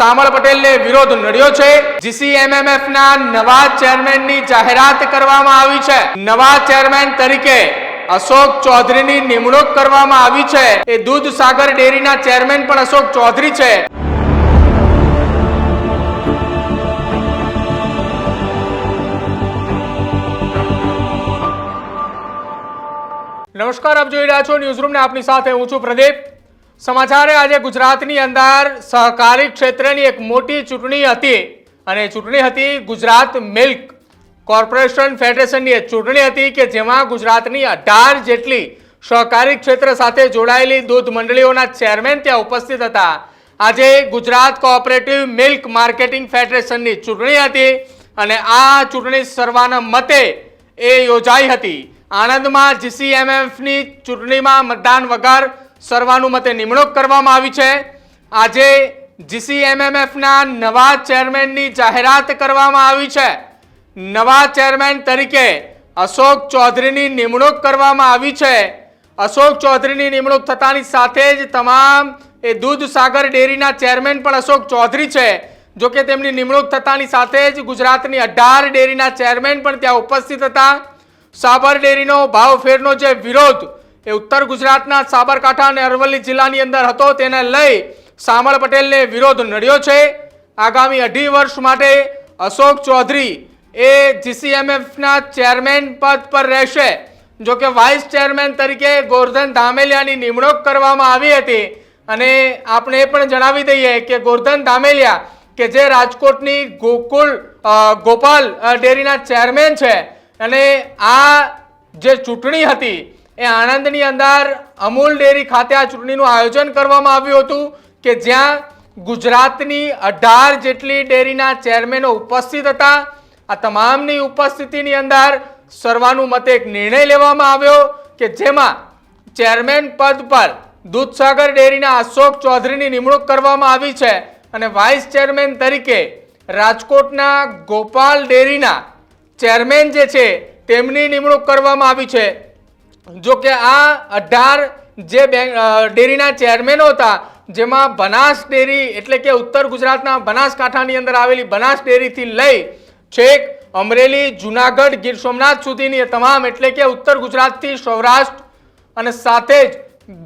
સામળ પટેલને વિરોધ નડ્યો છે. જીસીએમએમએફ ના નવા ચેરમેનની જાહેરાત કરવામાં આવી છે. નવા ચેરમેન તરીકે અશોક ચૌધરીની નિમણૂક કરવામાં આવી છે. એ દૂધ સાગર ડેરીના ચેરમેન પણ અશોક ચૌધરી છે. નમસ્કાર, આપ જોઈ રહ્યા છો ન્યૂઝરૂમ ને. આપની સાથે હું છું પ્રદીપ. સમાચારે આજે ગુજરાતની અંદર સહકારી ક્ષેત્રની એક મોટી ચૂંટણી હતી અને ચૂંટણી હતી ગુજરાત મિલ્ક કોર્પોરેશન ફેડરેશનની એક ચૂંટણી હતી કે જેમાં ગુજરાતની અઢાર જેટલી સહકારી ક્ષેત્ર સાથે જોડાયેલી દૂધ મંડળીઓના ચેરમેન ત્યાં ઉપસ્થિત હતા. આજે ગુજરાત કોઓપરેટિવ મિલ્ક માર્કેટિંગ ફેડરેશનની ચૂંટણી હતી અને આ ચૂંટણી સર્વાના મતે એ યોજાઈ હતી. આણંદમાં જીસીએમએફની ચૂંટણીમાં મતદાન વગર સર્વાનુમતે નિમણૂક કરવામાં આવી છે. આજે જીસીએમએમએફના નવા ચેરમેનની જાહેરાત કરવામાં આવી છે. નવા ચેરમેન તરીકે અશોક ચૌધરીની નિમણૂક કરવામાં આવી છે. અશોક ચૌધરીની નિમણૂક થતાની સાથે જ તમામ એ દૂધ સાગર ડેરીના ચેરમેન પણ અશોક ચૌધરી છે. જો કે તેમની નિમણૂક થતાની સાથે જ ગુજરાતની અઢાર ડેરીના ચેરમેન પણ ત્યાં ઉપસ્થિત હતા. સાબર ડેરીનો ભાવફેરનો જે વિરોધ એ ઉત્તર ગુજરાતના સાબરકાંઠા અને અરવલ્લી જિલ્લાની અંદર હતો. તેને લઈ સામળ પટેલને વિરોધ નડ્યો છે. આગામી અઢી વર્ષ માટે અશોક ચૌધરી એ જીસીએમએફના ચેરમેન પદ પર રહેશે. જો કે વાઇસ ચેરમેન તરીકે ગોરધન ધામેલિયાની નિમણૂક કરવામાં આવી હતી. અને આપણે એ પણ જણાવી દઈએ કે ગોરધન ધામેલિયા, કે જે રાજકોટની ગોકુળ ગોપાલ ડેરીના ચેરમેન છે. અને આ જે ચૂંટણી હતી એ આણંદની અંદર અમૂલ ડેરી ખાતે આ ચૂંટણીનું આયોજન કરવામાં આવ્યું હતું કે જ્યાં ગુજરાતની અઢાર જેટલી ડેરીના ચેરમેનો ઉપસ્થિત હતા. આ તમામની ઉપસ્થિતિની અંદર સર્વાનુમતે એક નિર્ણય લેવામાં આવ્યો કે જેમાં ચેરમેન પદ પર દૂધસાગર ડેરીના અશોક ચૌધરીની નિમણૂક કરવામાં આવી છે અને વાઇસ ચેરમેન તરીકે રાજકોટના ગોપાલ ડેરીના ચેરમેન જે છે તેમની નિમણૂક કરવામાં આવી છે. જો કે આ અઢાર જે ડેરીના ચેરમેનો હતા, જેમાં બનાસ ડેરી એટલે કે ઉત્તર ગુજરાતના બનાસકાંઠાની અંદર આવેલી બનાસ ડેરીથી લઈ છેક અમરેલી, જુનાગઢ, ગીર સોમનાથ સુધીની તમામ એટલે કે ઉત્તર ગુજરાતથી સૌરાષ્ટ્ર અને સાથે જ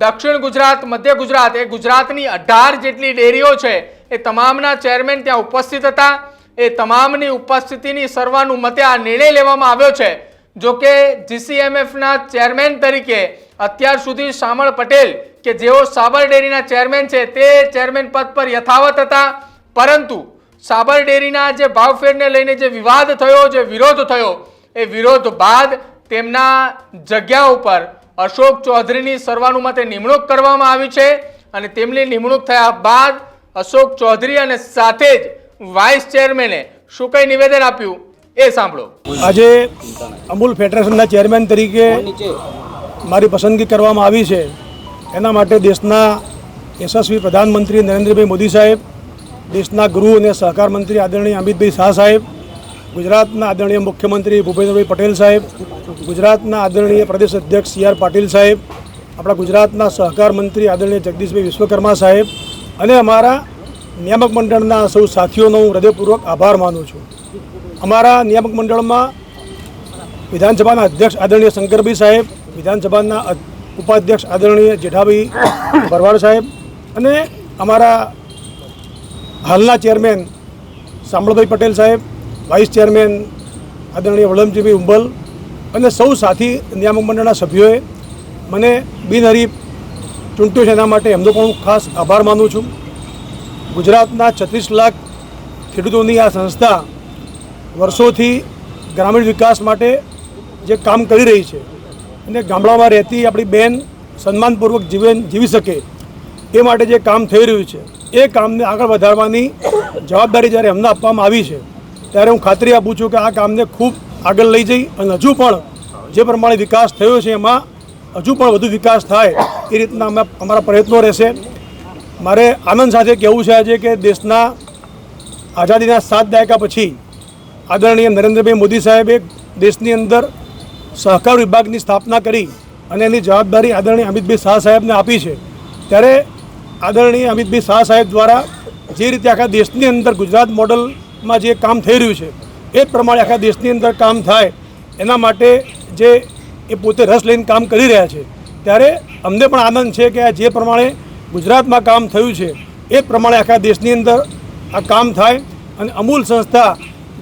દક્ષિણ ગુજરાત, મધ્ય ગુજરાત, એ ગુજરાતની અઢાર જેટલી ડેરીઓ છે, એ તમામના ચેરમેન ત્યાં ઉપસ્થિત હતા. એ તમામની ઉપસ્થિતિની સર્વાનુમતે આ નિર્ણય લેવામાં આવ્યો છે. જો કે જીસીએમએફના ચેરમેન તરીકે અત્યાર સુધી શામળ પટેલ કે જેઓ સાબર ડેરીના ચેરમેન છે, તે ચેરમેન પદ પર યથાવત હતા. પરંતુ સાબર ડેરીના જે ભાવફેરને લઈને જે વિવાદ થયો, જે વિરોધ થયો, એ વિરોધ બાદ તેમના જગ્યા ઉપર અશોક ચૌધરીની સર્વાનુમતે નિમણૂક કરવામાં આવી છે અને તેમની નિમણૂક થયા બાદ અશોક ચૌધરી અને સાથે જ વાઇસ ચેરમેને શું કંઈ નિવેદન આપ્યું? એ સાંભળો. આજે અમૂલ ફેડરેશનના ચેરમેન તરીકે મારી પસંદગી કરવામાં આવી છે. એના માટે દેશના યશસ્વી પ્રધાનમંત્રી નરેન્દ્રભાઈ મોદી સાહેબ, દેશના ગૃહ અને સહકાર મંત્રી આદરણીય અમિતભાઈ શાહ સાહેબ, ગુજરાતના આદરણીય મુખ્યમંત્રી ભૂપેન્દ્રભાઈ પટેલ સાહેબ, ગુજરાતના આદરણીય પ્રદેશ અધ્યક્ષ સી આર પાટીલ સાહેબ, આપણા ગુજરાતના સહકાર મંત્રી આદરણીય જગદીશભાઈ વિશ્વકર્મા સાહેબ અને અમારા નિયામક મંડળના સૌ સાથીઓનો હું હૃદયપૂર્વક આભાર માનું છું. અમારા નિયામક મંડળમાં વિધાનસભાના અધ્યક્ષ આદરણીય શંકરભાઈ સાહેબ, વિધાનસભાના ઉપાધ્યક્ષ આદરણીય જેઠાભાઈ ભરવાડ સાહેબ અને અમારા હાલના ચેરમેન સાંભળભાઈ પટેલ સાહેબ, વાઇસ ચેરમેન આદરણીય વલમજીભાઈ ઉંબલ અને સૌ સાથી નિયામક મંડળના સભ્યોએ મને બિનહરીફ ચૂંટ્યું છે એના માટે એમનો પણ હું ખાસ આભાર માનું છું. ગુજરાતના છત્રીસ લાખ ખેડૂતોની આ સંસ્થા વર્ષોથી ગ્રામીણ વિકાસ માટે જે કામ કરી રહી છે અને ગામડામાં રહેતી આપણી બેન સન્માનપૂર્વક જીવન જીવી શકે એ માટે જે કામ થઈ રહ્યું છે, એ કામને આગળ વધારવાની જવાબદારી જ્યારે એમને આપવામાં આવી છે, ત્યારે હું ખાતરી આપું છું કે આ કામને ખૂબ આગળ લઈ જઈ અને હજુ પણ જે પ્રમાણે વિકાસ થયો છે એમાં હજુ પણ વધુ વિકાસ થાય એ રીતના અમે અમારા પ્રયત્નો રહેશે. મારે આનંદ સાથે કહેવું છે આજે કે દેશના આઝાદીના સાત દાયકા પછી આદરણીય નરેન્દ્રભાઈ મોદી સાહેબે દેશની અંદર સહકાર વિભાગની સ્થાપના કરી અને એની જવાબદારી આદરણીય અમિતભાઈ શાહ સાહેબને આપી છે. ત્યારે આદરણીય અમિતભાઈ શાહ સાહેબ દ્વારા જે રીતે આખા દેશની અંદર ગુજરાત મોડલમાં જે કામ થઈ રહ્યું છે, એ પ્રમાણે આખા દેશની અંદર કામ થાય, એના માટે જે એ પોતે રસ લઈને કામ કરી રહ્યા છે. ત્યારે અમને પણ આનંદ છે કે આ જે પ્રમાણે ગુજરાતમાં કામ થયું છે, એ પ્રમાણે આખા દેશની અંદર આ કામ થાય અને અમૂલ સંસ્થા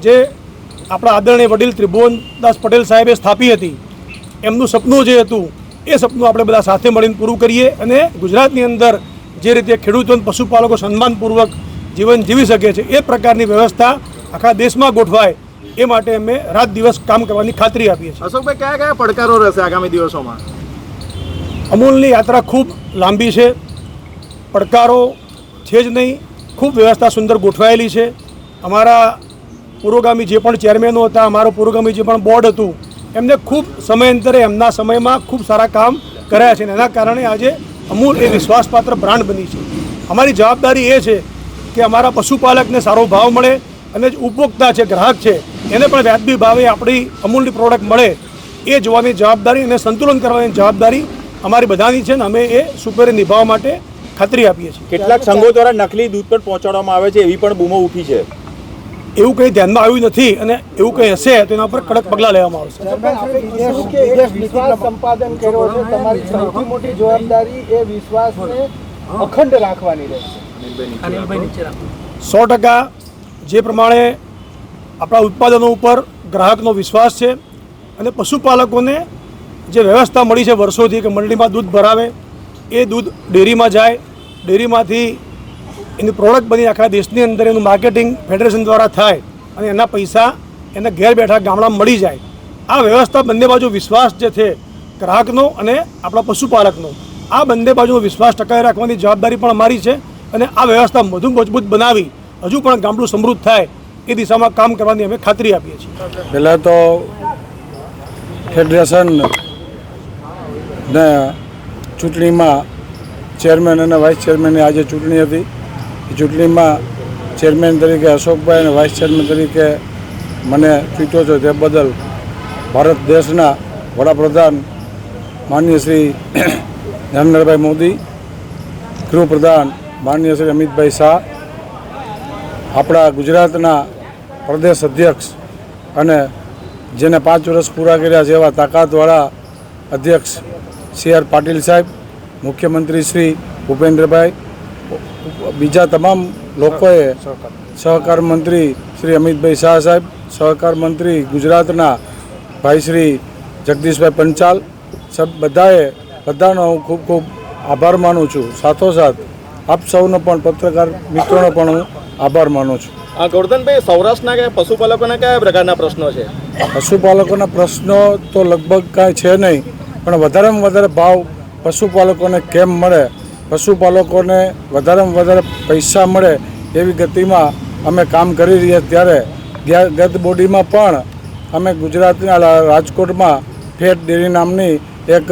જે આપણા આદરણીય વડીલ ત્રિભુવનદાસ પટેલ સાહેબે સ્થાપી હતી એમનું સપનું જે હતું એ સપનું આપણે બધા સાથે મળીને પૂરું કરીએ અને ગુજરાતની અંદર જે રીતે ખેડૂતો અને પશુપાલકો સન્માનપૂર્વક જીવન જીવી શકે છે એ પ્રકારની વ્યવસ્થા આખા દેશમાં ગોઠવાય એ માટે અમે રાત દિવસ કામ કરવાની ખાતરી આપીએ છીએ. અશોકભાઈ કયા કયા પડકારો રહેશે આગામી દિવસોમાં? અમૂલની યાત્રા ખૂબ લાંબી છે પડકારો છે જ નહીં ખૂબ વ્યવસ્થા સુંદર ગોઠવાયેલી છે. અમારા પુરોગામી જે પણ ચેરમેનો હતા, અમારો પુરોગામી જે પણ બોર્ડ હતું, એમને ખૂબ સમયાંતરે, એમના સમયમાં ખૂબ સારા કામ કર્યા છે અને એના કારણે આજે અમૂલ એ વિશ્વાસપાત્ર બ્રાન્ડ બની છે. અમારી જવાબદારી એ છે કે અમારા પશુપાલકને સારો ભાવ મળે અને જે ઉપભોક્તા છે, ગ્રાહક છે, એને પણ વ્યાજબી ભાવે આપણી અમૂલની પ્રોડક્ટ મળે એ જોવાની જવાબદારી અને સંતુલન કરવાની જવાબદારી અમારી બધાની છે ને અમે એ સુપેરે નિભાવવા માટે ખાતરી આપીએ છીએ. કેટલાક સંઘો દ્વારા નકલી દૂધ પણ પહોંચાડવામાં આવે છે, એવી પણ બૂમો ઉઠી છે. એવું કંઈ ધ્યાનમાં આવ્યું નથી અને એવું કંઈ હશે તો એના પર કડક પગલાં લેવામાં આવશે. સંપાદન કર્યો છે તમારી સૌથી મોટી જવાબદારી એ વિશ્વાસને અખંડ રાખવાની રહેશે. સો ટકા જે પ્રમાણે આપણા ઉત્પાદનો ઉપર ગ્રાહકનો વિશ્વાસ છે અને પશુપાલકોને જે વ્યવસ્થા મળી છે વર્ષોથી કે મંડળીમાં દૂધ ભરાવે એ દૂધ ડેરીમાં જાય ડેરીમાંથી એની પ્રોડક્ટ બની આખા દેશની અંદર એનું માર્કેટિંગ ફેડરેશન દ્વારા થાય અને એના પૈસા એને ઘેર બેઠા ગામડામાં મળી જાય. આ વ્યવસ્થા બંને બાજુ વિશ્વાસ જે છે, ગ્રાહકનો અને આપણા પશુપાલકનો, આ બંને બાજુ વિશ્વાસ ટકાવી રાખવાની જવાબદારી પણ અમારી છે અને આ વ્યવસ્થા વધુ મજબૂત બનાવી, હજુ પણ ગામડું સમૃદ્ધ થાય એ દિશામાં કામ કરવાની અમે ખાતરી આપીએ છીએ. પહેલાં તો ફેડરેશન ચૂંટણીમાં ચેરમેન અને વાઇસ ચેરમેનની આજે ચૂંટણી હતી. ચૂંટણીમાં ચેરમેન તરીકે અશોકભાઈ અને વાઇસ ચેરમેન તરીકે મને ચૂંટ્યો છો તે બદલ ભારત દેશના વડાપ્રધાન માનનીય શ્રી નરેન્દ્રભાઈ મોદી, ગૃહપ્રધાન માનનીય શ્રી અમિતભાઈ શાહ, આપણા ગુજરાતના પ્રદેશ અધ્યક્ષ અને જેને પાંચ વર્ષ પૂરા કર્યા છે એવા તાકાતવાળા અધ્યક્ષ સી આર પાટીલ સાહેબ, મુખ્યમંત્રી શ્રી ભૂપેન્દ્રભાઈ બીજા તમામ લોકોએ સહકાર મંત્રી શ્રી અમિતભાઈ શાહ સાહેબ સહકાર મંત્રી ગુજરાતના ભાઈ શ્રી જગદીશભાઈ પંચાલ સબ બધાએ બધાનો હું ખૂબ ખૂબ આભાર માનું છું. સાથોસાથ આપ સૌનો પણ પત્રકાર મિત્રોનો પણ હું આભાર માનું છું. આ ગોરધનભાઈ સૌરાષ્ટ્રના કયા પશુપાલકોના કયા પ્રકારના પ્રશ્નો છે? પશુપાલકોના પ્રશ્નો તો લગભગ કાંઈ છે નહીં પણ વધારેમાં વધારે ભાવ પશુપાલકોને કેમ મળે? પશુપાલકોને વધારેમાં વધારે પૈસા મળે એવી ગતિમાં અમે કામ કરી રહ્યા ત્યારે ગત બોડીમાં પણ અમે ગુજરાતના રાજકોટમાં ફેટ ડેરી નામની એક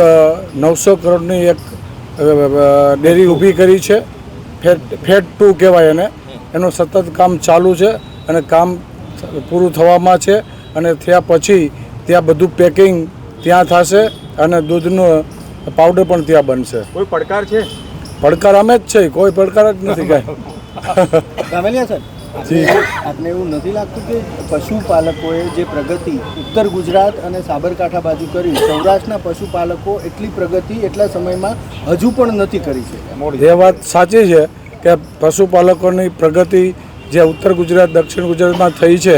નવસો કરોડની એક ડેરી ઊભી કરી છે. ફેટ ફેટ ટુ કહેવાય એને. એનું સતત કામ ચાલુ છે અને કામ પૂરું થવામાં છે અને થયા પછી ત્યાં બધું પેકિંગ ત્યાં થશે અને દૂધનું પાવડર પણ ત્યાં બનશે. કોઈ પડકાર છે? પડકાર અમે જ છે કોઈ પડકાર જ નથી કાંઈ. જી સર આપને એવું નથી લાગતું કે પશુપાલકોએ જે પ્રગતિ ઉત્તર ગુજરાત અને સાબરકાંઠા બાજુ કરી સૌરાષ્ટ્રના પશુપાલકો એટલી પ્રગતિ એટલા સમયમાં હજુ પણ નથી કરી છે? એ વાત સાચી છે કે પશુપાલકોની પ્રગતિ જે ઉત્તર ગુજરાત દક્ષિણ ગુજરાતમાં થઈ છે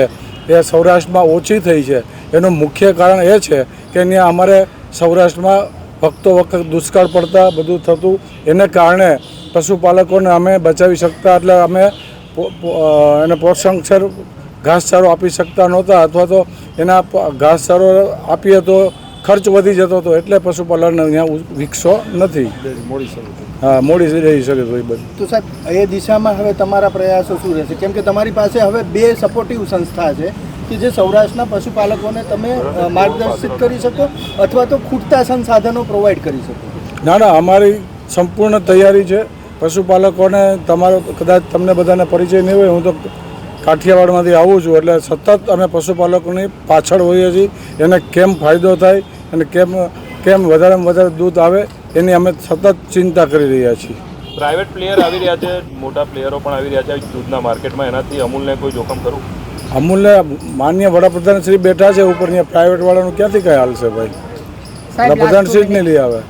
એ સૌરાષ્ટ્રમાં ઓછી થઈ છે. એનું મુખ્ય કારણ એ છે કે ત્યાં અમારે સૌરાષ્ટ્રમાં વખતો વખત દુષ્કાળ પડતા બધું થતું, એને કારણે પશુપાલકોને અમે બચાવી શકતા એટલે અમે એને પોષણક્ષર ઘાસચારો આપી શકતા નહોતા અથવા તો એના ઘાસચારો આપીએ તો ખર્ચ વધી જતો હતો એટલે પશુપાલન અહીંયા વિકસો નથી. હા, મોડી રહી શકે તો બધું. તો સાહેબ, એ દિશામાં હવે તમારા પ્રયાસો શું રહેશે? કેમ કે તમારી પાસે હવે બે સપોર્ટિવ સંસ્થા છે. કે જે સૌરાષ્ટ્રના પશુપાલકોને તમે માર્ગદર્શિત કરી શકો અથવા તો ખૂટતા સંસાધનો પ્રોવાઈડ કરી શકો. ના ના અમારી સંપૂર્ણ તૈયારી છે. પશુપાલકોને તમારો કદાચ તમને બધાને પરિચય નહીં હોય હું તો કાઠિયાવાડમાંથી આવું છું એટલે સતત અમે પશુપાલકોની પાછળ હોઈએ છીએ. એને કેમ ફાયદો થાય અને કેમ કેમ વધારેમાં વધારે દૂધ આવે એની અમે સતત ચિંતા કરી રહ્યા છીએ. પ્રાઇવેટ પ્લેયર આવી રહ્યા છે મોટા પ્લેયરો પણ આવી રહ્યા છે દૂધના માર્કેટમાં એનાથી અમૂલને કોઈ જોખમ ખરું? અમૂલ્ય માન્ય વડાપ્રધાન શ્રી બેઠા છે ઉપર અહીંયા પ્રાઇવેટ વાળાનું ક્યાંથી કઈ હાલશે ભાઈ? વડાપ્રધાન શ્રી જ નહીં લઈ આવે.